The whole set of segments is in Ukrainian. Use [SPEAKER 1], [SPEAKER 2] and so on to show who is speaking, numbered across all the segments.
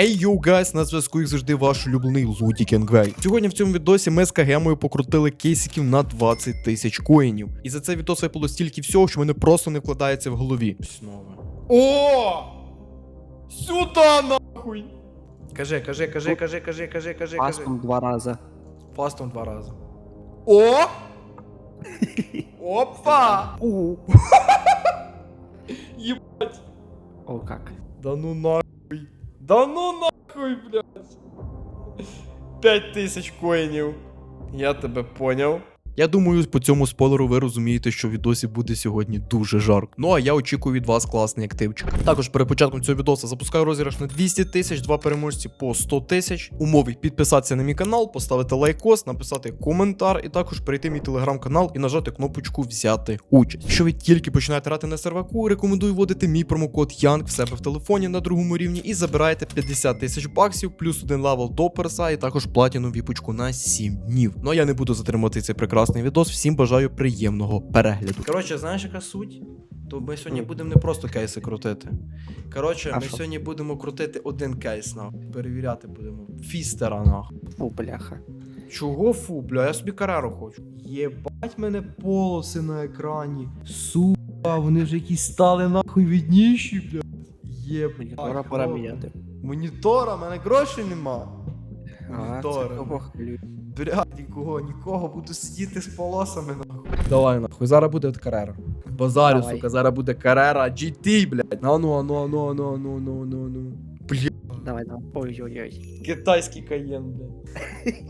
[SPEAKER 1] Ей йоу, гайс, на зв'язку як завжди ваш улюблений Луді Кенгвей. Сьогодні в цьому відосі ми з Кагемою покрутили кейсиків на 20 тисяч коїнів. І за цей відос випало стільки всього, що мене просто не вкладається в голові. Знову. О! Сюда нахуй! Кажи, кажи, кажи, кажи, кажи, кажи, кажи, кажи.
[SPEAKER 2] Пастом два рази.
[SPEAKER 1] Фастом два рази. О! Опа! Ебать!
[SPEAKER 2] О, как.
[SPEAKER 1] Да ну нахуй. Да ну нахуй, блядь. П'ять тисяч коїнів. Я тебе поняв. Я думаю, по цьому спойлеру ви розумієте, що відосі буде сьогодні дуже жарко. Ну а я очікую від вас класний активчик. Також перед початком цього відоса запускаю розіграш на 200 тисяч, два переможці по 100 тисяч. Умови підписатися на мій канал, поставити лайкос, написати коментар і також перейти в мій телеграм-канал і нажати кнопочку взяти участь. Якщо ви тільки починаєте грати на серваку, рекомендую вводити мій промокод Young в себе в телефоні на другому рівні і забираєте 50 тисяч баксів, плюс один левел до перса, і також платіну віпочку на 7 днів. Ну а я не буду затримувати цей прекрасний відос. Всім бажаю приємного перегляду. Коротше, знаєш, яка суть? То ми сьогодні будемо не просто кейси крутити. Коротше,
[SPEAKER 2] А
[SPEAKER 1] ми
[SPEAKER 2] що?
[SPEAKER 1] сьогодні будемо крутити один кейс, нахуй. Перевіряти будемо. Фістера, нахуй.
[SPEAKER 2] Фу, бляха.
[SPEAKER 1] Чого фу, бля, я собі кареру хочу. Єбать мене полоси на екрані. Сука, вони вже якісь стали нахуй відніші, бля. Єбать.
[SPEAKER 2] Мені пора міняти.
[SPEAKER 1] Монітора, мене грошей нема.
[SPEAKER 2] А, це кого хвилює?
[SPEAKER 1] Блядь, нікого, нікого, буду сидіти з полосами нахуй. Давай нахуй, зараз буде от карера. Базарю,
[SPEAKER 2] Давай.
[SPEAKER 1] сука, зараз буде карера GT, блядь. А ну, а ну, а ну, а ну, а ну, а ну, а ну, а ну. Блядь,
[SPEAKER 2] Давай, давай. Ой-ой-ой.
[SPEAKER 1] китайський каєн, блядь.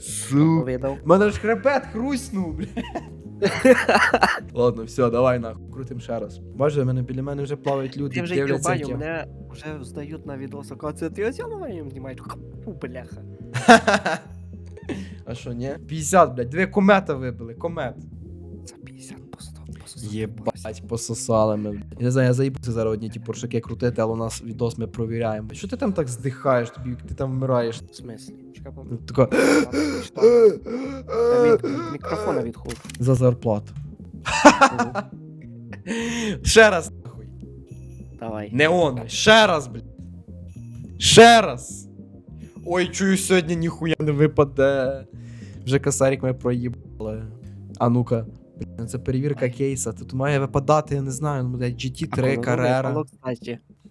[SPEAKER 1] Сука.
[SPEAKER 2] Видав.
[SPEAKER 1] У мене ж хребет хруснув, блядь. Ладно, все, давай нахуй, крутим ще раз. Бачите, мене біля мене вже плавають люди,
[SPEAKER 2] Я вже
[SPEAKER 1] дивляться.
[SPEAKER 2] баню,
[SPEAKER 1] як я-
[SPEAKER 2] мене вже здають на відос. це ти ось я на моєму знімаєш. Бляха.
[SPEAKER 1] А що, ні? 50, блядь, дві комета вибили, комет. Єбать, пососали ми. Я не знаю, я заїбуся зараз одні ті поршаки крутити, але у нас відос ми провіряємо. Що ти там так здихаєш, тобі ти там вмираєш?
[SPEAKER 2] В смислі? Чекай,
[SPEAKER 1] Ну,
[SPEAKER 2] помню.
[SPEAKER 1] Тако.
[SPEAKER 2] Від мікрофона.
[SPEAKER 1] За зарплату. Ще раз, нахуй.
[SPEAKER 2] Давай.
[SPEAKER 1] Не он, ще раз, блядь. Ще раз. Ой, чую, сьогодні ніхуя не випаде. Вже косарик ми проїбали. А ну-ка. Це перевірка кейса. Тут має випадати, я не знаю, ну, блядь, GT3,
[SPEAKER 2] коли
[SPEAKER 1] Carrera.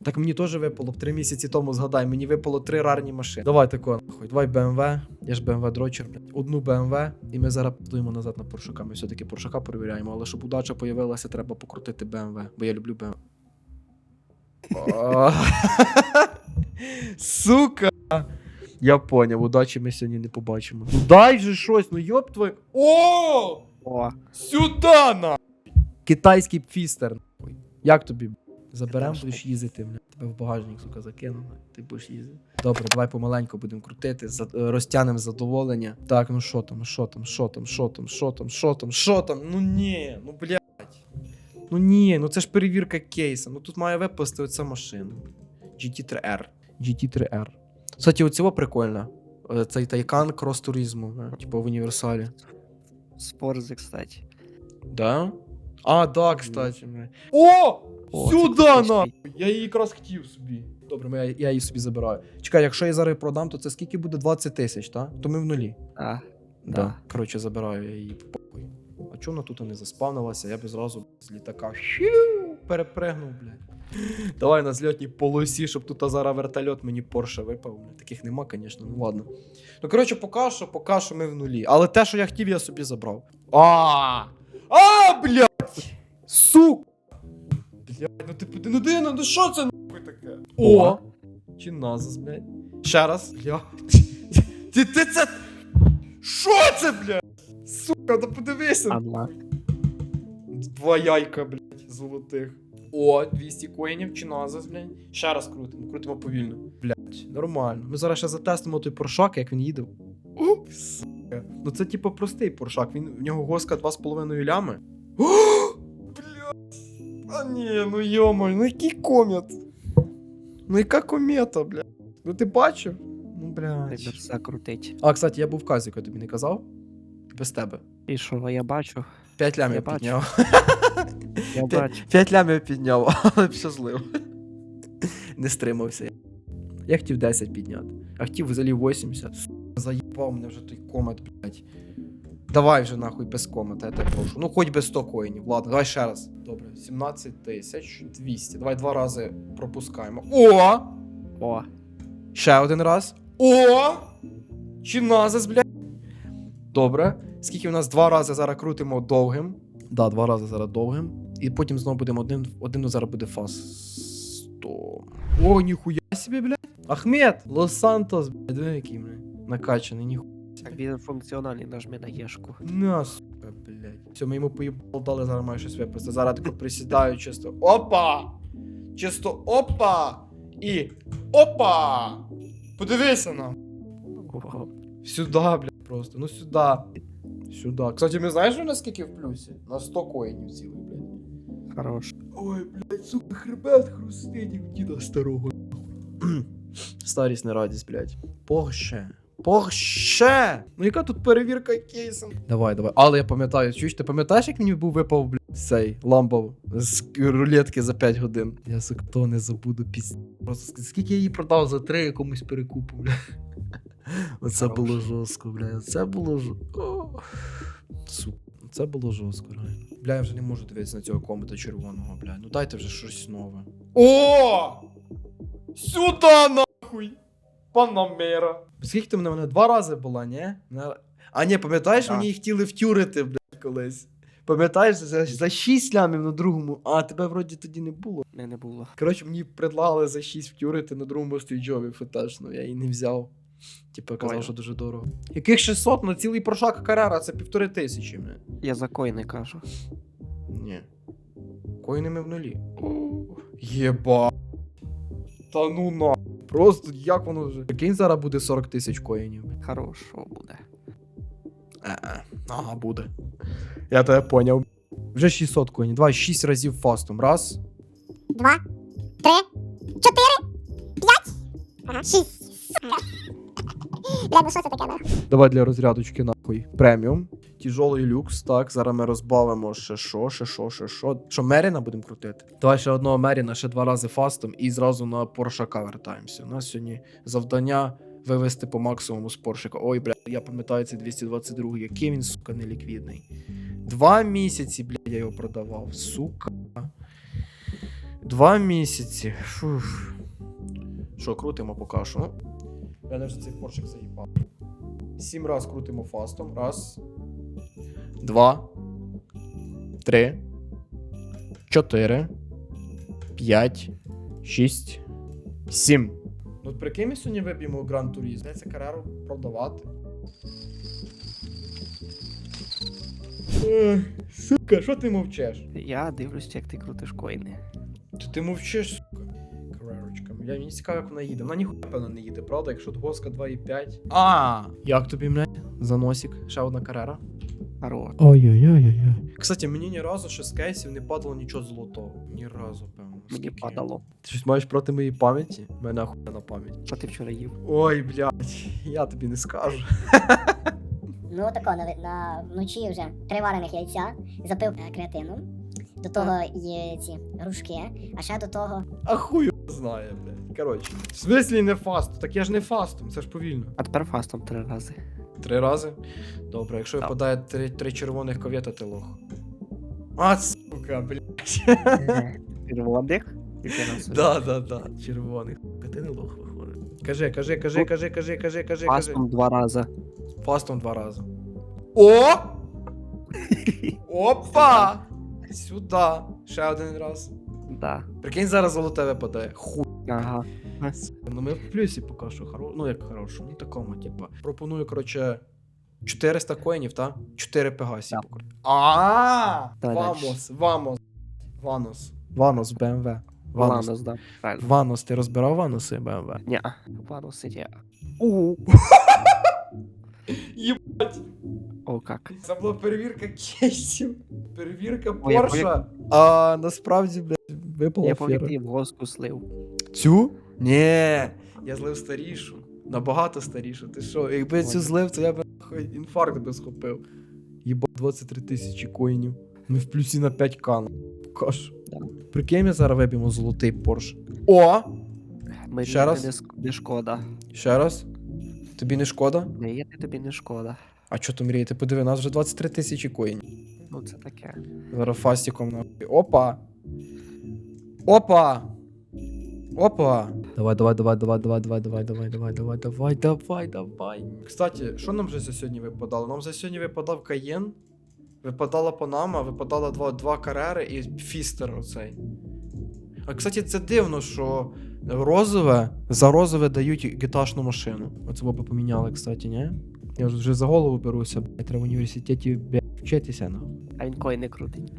[SPEAKER 1] Так мені теж випало три місяці тому, згадай, мені випало три рарні машини. Давай тако, нахуй, давай BMW, я ж BMW дрочер, блядь. Одну BMW, і ми зараз подуємо назад на Поршака. Ми все-таки Поршака перевіряємо, але щоб удача появилася, треба покрутити BMW, бо я люблю BMW. Сука! Я поняв, удачі ми сьогодні не побачимо. Ну дай же щось, ну йоп твою. О!
[SPEAKER 2] О,
[SPEAKER 1] Сюда на! Китайський фістер. нахуй. Як тобі? Заберем, будеш їздити, бля. Тебе в багажник, сука, закину, ти будеш їздити. Добре, давай помаленьку будемо крутити, за, е, розтягнемо задоволення. Так, ну що там, що там, що там, що там, що там, що там, що там? Ну ні, ну блядь. Ну ні, ну це ж перевірка кейса. Ну тут має випасти оця машина. GT3R. GT3R. Кстати, оцього прикольно. Е, Цей тайкан крос туризму, типу в універсалі.
[SPEAKER 2] Спорзи, кстати.
[SPEAKER 1] Да? А, да, кстати. О!
[SPEAKER 2] О,
[SPEAKER 1] Сюда на! Я її якраз хотів собі. Добре, я, я її собі забираю. Чекай, якщо я зараз продам, то це скільки буде 20 тисяч, так? То ми в нулі.
[SPEAKER 2] А,
[SPEAKER 1] Да.
[SPEAKER 2] Да.
[SPEAKER 1] Коротше, забираю я її похуй. А чого вона тут не заспавнилася? Я б зразу з літака перепригнув, блядь. Давай на зльотній полосі, щоб тут зараз вертольот мені Порше випав. Таких нема, звісно, ну ладно. Ну, коротше, поки що, поки що ми в нулі. Але те, що я хотів, я собі забрав. А! А, блядь! Сук! Блядь, ну ти ну ти, ну що це нахуй таке? О! Чи назас, блядь? Ще раз. Блядь. Ти, ти це. Що це, блядь? Сука, да подивися. Два яйка, блядь, золотих. О, 200 коїнів чи назас, блядь. Ще раз крутимо, крутимо повільно. Блядь, нормально. Ми зараз ще затестимо той поршак, як він їде. Сука. Ну це типу простий поршак. Він, в нього госка 2,5 лями. О, блядь. А ні, ну йомо, ну який комет. Ну яка комета, блядь. Ну ти бачив? Ну, блядь.
[SPEAKER 2] Реберса крутить.
[SPEAKER 1] А, кстати, я був в казі, казіку, тобі не казав? Без тебе.
[SPEAKER 2] І що, я бачу?
[SPEAKER 1] П'ять лямів
[SPEAKER 2] Я бачу.
[SPEAKER 1] підняв.
[SPEAKER 2] Я бачу.
[SPEAKER 1] П'ять лямів підняв, але б щасливо. Не стримався. я. Хотів 10 підняти. А хотів взагалі 80. Заїбав мене вже той комет, блядь. Давай вже нахуй без комета, я тебе прошу. Ну хоч без 100 коїнів. Ладно, давай ще раз. Добре, 17 тисяч 200. Давай два рази пропускаємо. О!
[SPEAKER 2] О,
[SPEAKER 1] Ще один раз. О! Чи Чиназис, блядь. Добре. Скільки в нас два рази зараз крутимо довгим. Да, два рази зараз довгим. І потім знову будемо один. Один зараз буде фастом. О, ніхуя собі, блядь. Ахмед! Лос-Сантос, блядь, диви який, блядь. Накачаний, ніхуя.
[SPEAKER 2] він функціональний, нажми на єшку.
[SPEAKER 1] На, сука, блядь. Все, ми йому поїбал дали, зараз має щось виписати. Зараз тако присідаю чисто. Опа! Чисто опа! І опа! Подивися нам. Сюда, блядь, просто. Ну сюда. Сюда. Кстати, ми знаєш, що наскільки в плюсі? На 100 коїнів цілих.
[SPEAKER 2] Хорош.
[SPEAKER 1] Ой, блядь, сука, хребет хрустить, діда старого. Старість не радість, блядь. Порше. Порше! Ну яка тут перевірка кейсом? Давай, давай. Але я пам'ятаю, чуєш, ти пам'ятаєш, як мені був випав, блядь, цей ламбов з рулетки за 5 годин? Я сука, то не забуду пісня. Просто скільки я її продав за 3 якомусь перекупу, блядь. Оце було жорстко, блядь. Це було жорстко. Це було жорстко, реально. Бля, я вже не можу дивитися на цього комета червоного, бля. Ну дайте вже щось нове. О! Сюда нахуй! Панамера. Скільки ти мене мене два рази була, ні? На- А ні, пам'ятаєш,
[SPEAKER 2] Да.
[SPEAKER 1] мені їх хотіли втюрити, блядь, колись. Пам'ятаєш, за, за 6 лямів на другому, а тебе вроді тоді не було.
[SPEAKER 2] Не, не було.
[SPEAKER 1] Коротше, мені предлагали за 6 втюрити на другому стріджові фетешно, я її не взяв. Типа казав,
[SPEAKER 2] Понял.
[SPEAKER 1] що дуже дорого. Яких 600 на цілий прошак карера, це півтори тисячі. Бля.
[SPEAKER 2] Я за коїни кажу.
[SPEAKER 1] Ні. Коїнами в нулі. Єба. Та ну на. Просто як воно вже. Прикинь, зараз буде 40 тисяч коїнів.
[SPEAKER 2] Хорошо буде.
[SPEAKER 1] Е-е. Ага, буде. Я тебе поняв. Вже 600 коїнів. Давай 6 разів фастом. Раз.
[SPEAKER 3] два, три, чотири, п'ять, ага, шість. Сука. Бля, ну що це таке? ну?
[SPEAKER 1] Давай для розрядочки нахуй. Преміум. Тяжолий люкс. Так, зараз ми розбавимо ще що, ще що, ще що. Що, Меріна будемо крутити? Давай ще одного Меріна, ще два рази фастом і зразу на Поршака вертаємося. У нас сьогодні завдання вивести по максимуму з Поршика. Ой, бля, я пам'ятаю цей 222, який він, сука, неліквідний. Два місяці, бля, я його продавав. Сука. Два місяці. Фух. Що, крутимо поки що? Я вже цей поршик заїбав. Сім раз крутимо фастом. Раз. Два. Три. Чотири. П'ять. Шість. Сім. Ну, от прикинь, ми сьогодні виб'ємо Гран Турізм. Здається, кареру продавати. Сука, що ти мовчеш?
[SPEAKER 2] Я дивлюсь, як ти крутиш коїни.
[SPEAKER 1] Ти, ти мовчиш, сука. Карерочка. Я мені цікаво, як вона їде. Вона ніхуя, певно, не їде, правда? Якщо Госка 2,5. А! Як тобі, блядь? Заносик. Ще одна карера.
[SPEAKER 2] Хорош.
[SPEAKER 1] Ой-ой-ой-ой. Кстати, мені ні разу ще з кейсів не падало нічого золотого. Ні разу, певно.
[SPEAKER 2] Мені
[SPEAKER 1] Скільки?
[SPEAKER 2] падало.
[SPEAKER 1] Ти щось маєш проти моєї пам'яті? У Мене охуєнна пам'ять.
[SPEAKER 2] Що ти вчора їв?
[SPEAKER 1] Ой, блядь, я тобі не скажу.
[SPEAKER 3] Ну тако, на, на вночі вже три варених яйця, запив е, креатином. До того є ці грушки, а ще до того
[SPEAKER 1] А хуй його знає, блядь. Коротше. В смислі не фаст? Так я ж не фастом, це ж повільно.
[SPEAKER 2] А тепер фастом три рази.
[SPEAKER 1] Три рази? Добре, якщо випадає три, три червоних ковєта, ти лох. А, сука, блядь.
[SPEAKER 2] Червоних?
[SPEAKER 1] Да, да, да. Червоних. А ти не лох виходить. Кажи, кажи, кажи, кажи, кажи, кажи, кажи, кажи.
[SPEAKER 2] Фастом два рази.
[SPEAKER 1] Фастом два рази. О! Опа! Сюда. Ще один раз.
[SPEAKER 2] Да.
[SPEAKER 1] Прикинь, зараз золоте випадає. Хуй.
[SPEAKER 2] Ага.
[SPEAKER 1] Ну ми в плюсі поки що. Хоро... Ну як хорошо, ну такому, типа. Пропоную, коротше, 400 коїнів, та? 4 пегасі.
[SPEAKER 2] Да.
[SPEAKER 1] А!
[SPEAKER 2] Давай
[SPEAKER 1] Вамос, вамос. Ванос. Ванос БМВ. Ванос.
[SPEAKER 2] Ванус, да. Правильно.
[SPEAKER 1] Ванос, ти розбирав ваноси БМВ?
[SPEAKER 2] Ні. Ванус я. Угу.
[SPEAKER 1] Єбать.
[SPEAKER 2] О, как.
[SPEAKER 1] Це була перевірка кейсів. Перевірка Порша. А насправді, блядь, випала
[SPEAKER 2] Я пам'ятаю, ти госку слив.
[SPEAKER 1] Цю? Ні, я злив старішу. Набагато старішу. Ти що? Якби я цю злив, то я б нахуй, інфаркт би схопив. Єба 23 тисячі коїнів. Ми в плюсі на 5к. Каш.
[SPEAKER 2] Да.
[SPEAKER 1] Прикинь, ми зараз виб'ємо золотий Порш. О!
[SPEAKER 2] Мені
[SPEAKER 1] Ще раз?
[SPEAKER 2] Не, ск- не шкода.
[SPEAKER 1] Ще раз. Тобі не шкода?
[SPEAKER 2] Ні, тобі не шкода.
[SPEAKER 1] А чо ти мрієте? Подиви, нас вже 23 тисячі коїнів.
[SPEAKER 2] Ну це таке.
[SPEAKER 1] Зараз фастиком нахуй. Опа! Опа! Опа! Давай, давай, давай, давай, давай, давай, давай, давай, давай, давай, давай, давай, давай. Кстати, що нам вже за сьогодні випадало? Нам за сьогодні випадав Каєн, випадала Панама, випадала два, два карери і фістер оцей. А кстати, це дивно, що розове за розове дають гіташну машину. Оце би поміняли, кстати, ні? Я вже за голову беруся, блядь, треба в університеті блядь, вчитися, нахуй.
[SPEAKER 2] А він кой не крутить.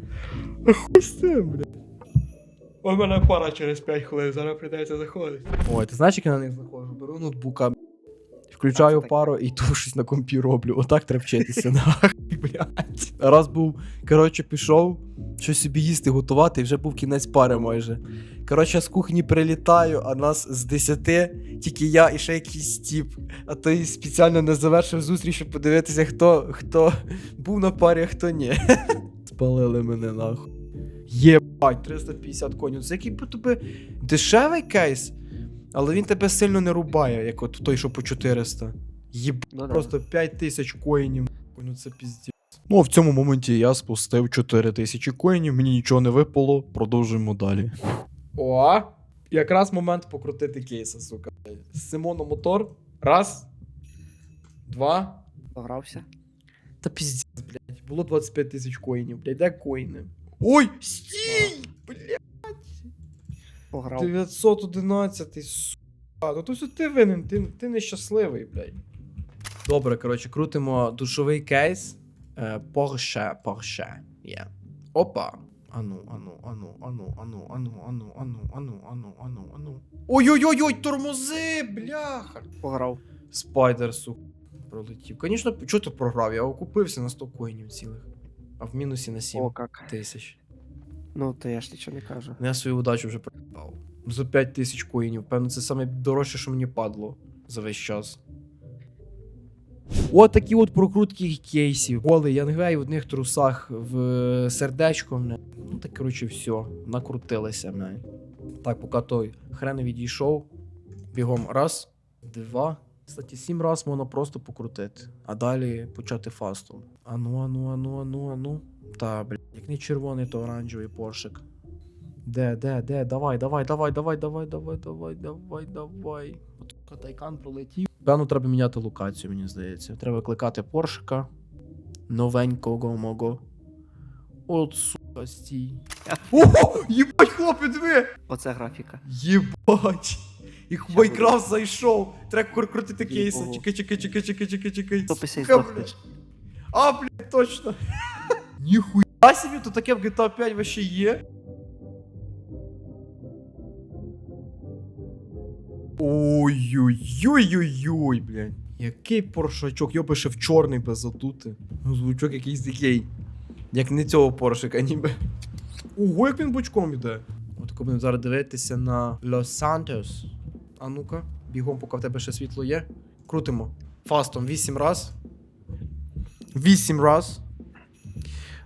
[SPEAKER 1] Хуй з цим, бля. У мене пара через 5 хвилин, зараз прийдеться заходити. Ой, ти знаєш, як я на них заходжу? Беру ноутбука, включаю
[SPEAKER 2] Так, так.
[SPEAKER 1] пару і ту щось на компі роблю. Отак треба вчитися, нахуй, блядь. Раз був, коротше, пішов, щось собі їсти готувати, і вже був кінець пари майже. Коротше, з кухні прилітаю, а нас з 10, тільки я і ще якийсь тіп. А той спеціально не завершив зустріч, щоб подивитися, хто, хто був на парі, а хто ні. Спалили мене нахуй. Єбать, 350 конів. Це який тобі дешевий кейс, але він тебе сильно не рубає, як от той, що по 400. Єбать,
[SPEAKER 2] Ну,
[SPEAKER 1] просто 5 тисяч коїнів. Ну це піздець. Ну, а в цьому моменті я спустив 4 тисячі коїнів, мені нічого не випало, продовжуємо далі. О, якраз момент покрутити кейса, сука. Симоно мотор. Раз. Два.
[SPEAKER 2] Погрався.
[SPEAKER 1] Та піздець, блядь. Було 25 тисяч коїнів, блядь, де коїни? Ой, стій! Блядь,
[SPEAKER 2] Пограв.
[SPEAKER 1] 911, сука. Ну то все ти винен, ти, ти нещасливий, блядь. Добре, коротше, крутимо душовий кейс. Е, Porsche, Porsche. Є. Опа. Ану, ану, ану, ану, ану, ану, ану, ану, ану, ану, ану, ану. Ой-ой-ой, тормози, бляха.
[SPEAKER 2] Пограв.
[SPEAKER 1] Спайдер, сука, пролетів. Звісно, чого ти програв? Я окупився на 100 коїнів цілих. А в мінусі на 7
[SPEAKER 2] О, як.
[SPEAKER 1] тисяч.
[SPEAKER 2] Ну, то я ж нічого не кажу.
[SPEAKER 1] Ну, Я свою удачу вже програв. За 5 тисяч коїнів. Певно, це саме дорожче, що мені падло за весь час. От такі от прокрутки кейсів. Коли я не граю в одних трусах в сердечко. мене. Ну так, коротше, все. Накрутилися. мене. Так, поки той хрен відійшов. Бігом раз, два. Кстати, сім раз можна просто покрутити, а далі почати фастом. Ану, ану, ану, ану, ану. Та, блядь, як не червоний, то оранжевий поршик. Де, де, де? Давай, давай, давай, давай, давай, давай, давай, давай, давай. От катайкан пролетів. Певно, треба міняти локацію, мені здається. Треба кликати поршика. Новенького мого. От сука, стій. Ого! Єбать, хлопець, диви!
[SPEAKER 2] Оце графіка.
[SPEAKER 1] Єбать! І в
[SPEAKER 2] Ща
[SPEAKER 1] зайшов. Треба кр- крутити кейси.
[SPEAKER 2] Ого.
[SPEAKER 1] Чекай, чекай, чекай, чекай, чекай, чекай. А, блядь, точно. Ніхуя собі, тут таке в GTA 5 вообще є. Ой-ой-ой-ой-ой, блядь. Який поршачок, його би ще в чорний без задути. Ну, звучок якийсь такий. Як не цього поршика, ніби. Ого, як він бочком іде. Отако будемо зараз дивитися на Лос Сантос. А ну-ка, бігом, поки в тебе ще світло є. Крутимо. Фастом 8 раз. 8 раз.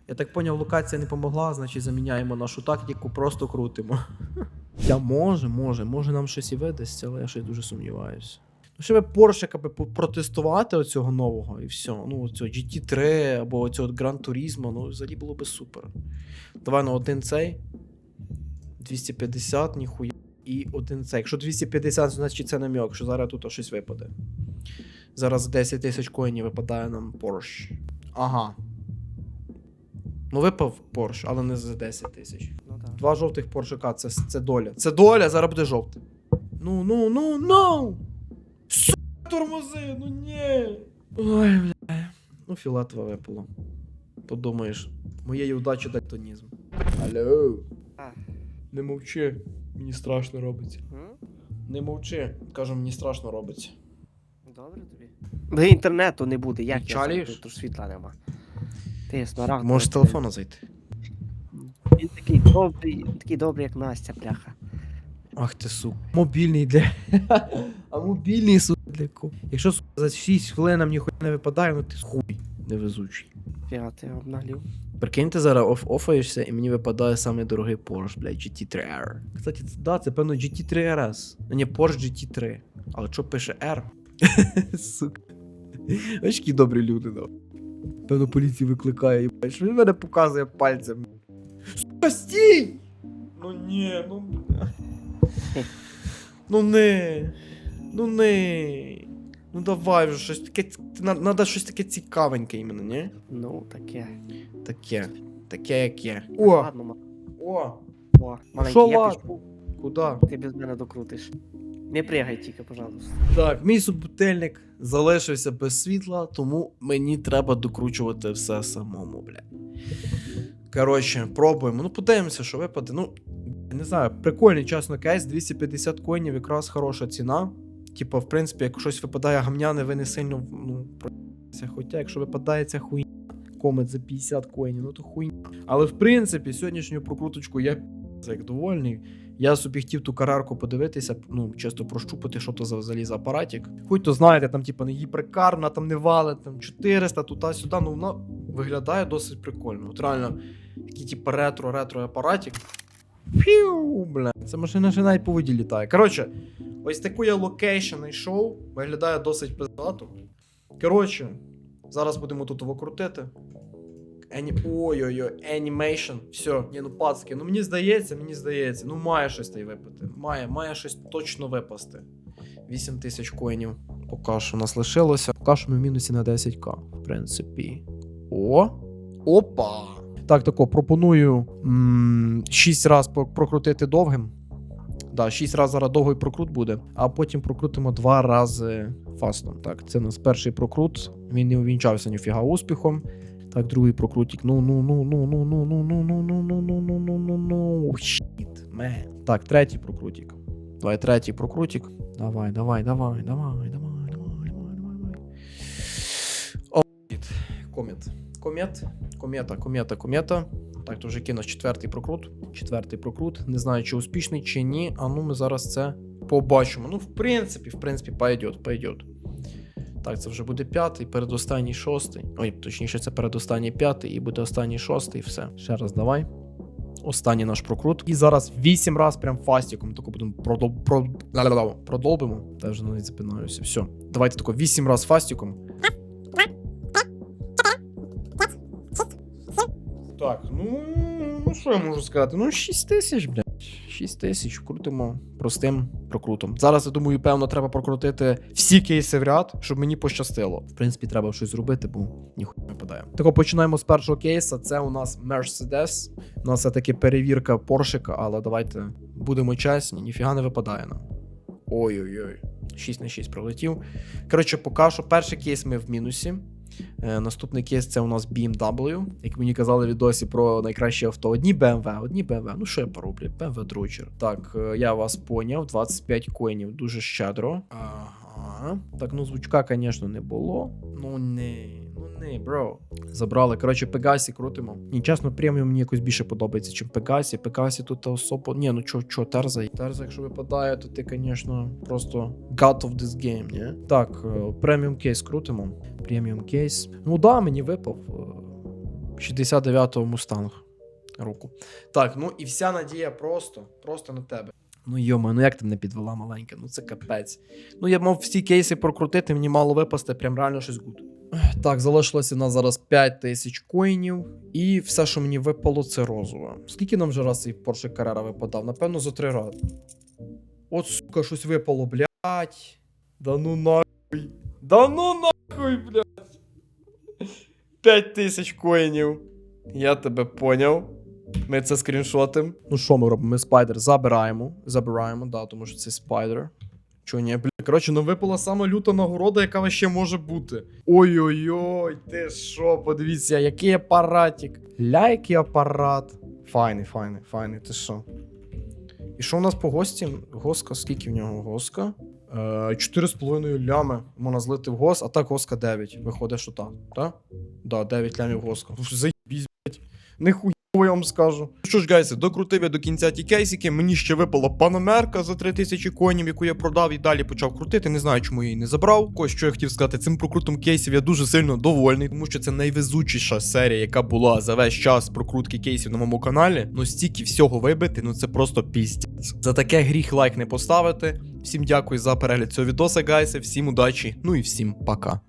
[SPEAKER 1] Я так поняв, локація не помогла, значить заміняємо нашу тактику, просто крутимо. Я може, може, може нам щось і видасться, але я щось дуже сумніваюся. Ну, ще би Porsche аби протестувати оцього нового і все. Ну, оцього GT3 або оцього Gran Turismo, ну, взагалі було би супер. Давай на один цей. 250, ніхуя. І один цей. Якщо 250, значить це намек, що зараз тут щось випаде. Зараз 10 тисяч коїнів випадає нам Porsche. Ага. Ну, випав Porsche, але не за 10 тисяч.
[SPEAKER 2] Ну так.
[SPEAKER 1] Два жовтих поршика, це, це доля. Це доля, зараз буде жовтий. Ну, ну, ну, ну! Сука, тормози, ну ні. Ой, бля. Ну, фіолетове випало. Подумаєш, моєї удачі дальтонізм. Алло.
[SPEAKER 2] А.
[SPEAKER 1] Не мовчи, мені страшно робиться.
[SPEAKER 2] М?
[SPEAKER 1] Не мовчи, кажу, мені страшно робиться.
[SPEAKER 2] Добре тобі. Да інтернету не буде, як я
[SPEAKER 1] Чалієш?
[SPEAKER 2] зайду, тут світла нема. Ти смарагд.
[SPEAKER 1] Можеш з телефона зайти.
[SPEAKER 2] Він такий добрий, такий добрий, як Настя, бляха.
[SPEAKER 1] Ах ти сука. Мобільний для. а мобільний сука для кого? Якщо сука, за 6 хвилин нам ніхуя не випадає, ну ти хуй невезучий.
[SPEAKER 2] Фіга, ти обнаглів.
[SPEAKER 1] Прикинь, ти зараз оф офаєшся, і мені випадає самий дорогий Porsche, блядь, GT3R. Кстати, це, да, це певно GT3 RS. Ну, не Porsche GT3. Але що пише R? Сука. Які добрі люди, да. Певно, поліцію викликає, їбать. Що він мене показує пальцем? Сука, стій! Ну ні, ну. Ну не. Ну не. Ну давай вже щось таке. Надо щось таке цікавеньке іменно, ні?
[SPEAKER 2] Ну, таке.
[SPEAKER 1] Таке. Таке, як є. О!
[SPEAKER 2] Ладно, ма-
[SPEAKER 1] О!
[SPEAKER 2] о, маленький, я
[SPEAKER 1] ладно?
[SPEAKER 2] пішов.
[SPEAKER 1] Куда?
[SPEAKER 2] Ти без мене докрутиш. Не пригай тільки, пожалуйста.
[SPEAKER 1] Так, мій суббутильник залишився без світла, тому мені треба докручувати все самому, бля. Коротше, пробуємо. Ну, подивимося, що випаде. Ну, не знаю, прикольний чесно кейс, 250 коїнів, якраз хороша ціна. Типа, в принципі, як щось випадає гамняне, ви не сильно ну, про***ся. Хоча, якщо випадає ця хуйня, комет за 50 коїнів, ну то хуйня. Але в принципі, сьогоднішню прокруточку я як довольний. Я собі хотів ту карарку подивитися, ну, чисто прощупати, що то за взагалі за апаратик. Хоч то знаєте, там, типа, не гіперкарна, там не валить, там 400, туди-сюди, ну вона виглядає досить прикольно. От реально, такий, типа, ретро-ретро апаратик. Фіу, бля. Це машина ще навіть по воді літає. Коротше, ось таку я локейшн знайшов. Виглядає досить пиздато. Коротше, зараз будемо тут його крутити. Ані... Ой-ой-ой, анімейшн. Все, ні, ну пацки, ну мені здається, мені здається, ну має щось та випити. Має, має щось точно випасти. 8 тисяч коїнів. Поки що у нас лишилося. Поки що ми в мінусі на 10к, в принципі. О! Опа! Так, тако, пропоную м- 6 разів прокрутити довгим. Да, 6 разів зараз довгий прокрут буде, а потім прокрутимо 2 рази фастом. Так, це у нас перший прокрут. Він не увінчався ніфіга успіхом. Так, другий прокрутик. Ну, ну, ну, ну, ну, ну, ну, ну, ну, ну, ну, ну, ну, ну, ну, ну. Щіт. Так, третій прокрутик. Давай, третій прокрутик. Давай, давай, давай, давай, давай, давай, давай, давай. О, щіт. Комет. Комет. Комета, комета, комета. Так, то вже кинув четвертий прокрут. Четвертий прокрут. Не знаю, чи успішний, чи ні. А ну ми зараз це побачимо. Ну, в принципі, в принципі, пойдет, пойдет. Так, це вже буде п'ятий, передостанній шостий. Ой, точніше, це передостанній п'ятий і буде останній шостий, все. Ще раз давай. Останній наш прокрут. І зараз вісім раз прям фастіком. Тако будемо продол... про... ла-ла-ла, продолбимо. Та вже навіть запинаюся. Все. Давайте тако вісім раз фастіком. Так, ну, ну що я можу сказати? Ну, 6 тисяч, блядь. 6 тисяч крутимо простим прокрутом. Зараз, я думаю, певно, треба прокрутити всі кейси в ряд, щоб мені пощастило. В принципі, треба щось зробити, бо ніхуя не випадає. Так, починаємо з першого кейса. Це у нас Mercedes. У нас все-таки перевірка Поршика, але давайте будемо чесні, ніфіга не випадає нам. Ой-ой-ой. 6 на 6 пролетів. Коротше, поки що перший кейс ми в мінусі. Е, наступний кейс це у нас BMW. Як мені казали відосі про найкраще авто. Одні BMW, одні BMW. Ну що я пороблю? BMW дрочер. Так, е, я вас поняв. 25 коїнів, дуже щедро. Ага. Так, ну звучка, звісно, не було. Ну не, не, бро. Забрали. Коротше, Пегасі крутимо. І чесно, преміум мені якось більше подобається, чим Пегасі. Пегасі тут особо. Ні, ну чо, чо, Терза. Терза, якщо випадає, то ти, звісно, просто God of this game, ні? Так, е, преміум кейс крутимо. Преміум кейс. Ну да, мені випав. е, 69-го мустанг. Руку. Так, ну і вся надія просто, просто на тебе. Ну йома, ну як ти мене підвела маленька? Ну це капець. Ну я мав всі кейси прокрутити, мені мало випасти, прям реально щось гуд. Так, залишилося нас зараз 5 тисяч коїнів, і все, що мені випало, це розове. Скільки нам вже раз цей Porsche Carrera випадав? Напевно, за три рази. От, сука, щось випало, блядь. Да ну нахуй. Да ну нахуй, блядь. 5 тисяч коїнів. Я тебе поняв. Ми це скріншотим. Ну що ми робимо? Ми спайдер забираємо. Забираємо, да, тому що це спайдер. Чого ні, бля. Коротше, ну випала сама люта нагорода, яка ще може бути. Ой-ой-ой, ти що, подивіться, який апаратик. Ля, апарат. Файний, файний, файний, ти що? І що у нас по гості? Госка, скільки в нього госка? Е, 4,5 лями можна злити в гос, а так госка 9. Виходить, що так, так? Да, 9 лямів госка. Заїбісь, блядь. Нихуя я вам скажу. Що ж, гайси, докрутив я до кінця ті кейсики. Мені ще випала панамерка за 3000 коїнів, яку я продав і далі почав крутити. Не знаю, чому я її не забрав. Ось що я хотів сказати, цим прокрутом кейсів я дуже сильно довольний, тому що це найвезучіша серія, яка була за весь час прокрутки кейсів на моєму каналі. Ну стільки всього вибити, ну це просто піздець. За таке гріх лайк не поставити. Всім дякую за перегляд цього відоса, гайси. Всім удачі, ну і всім пока.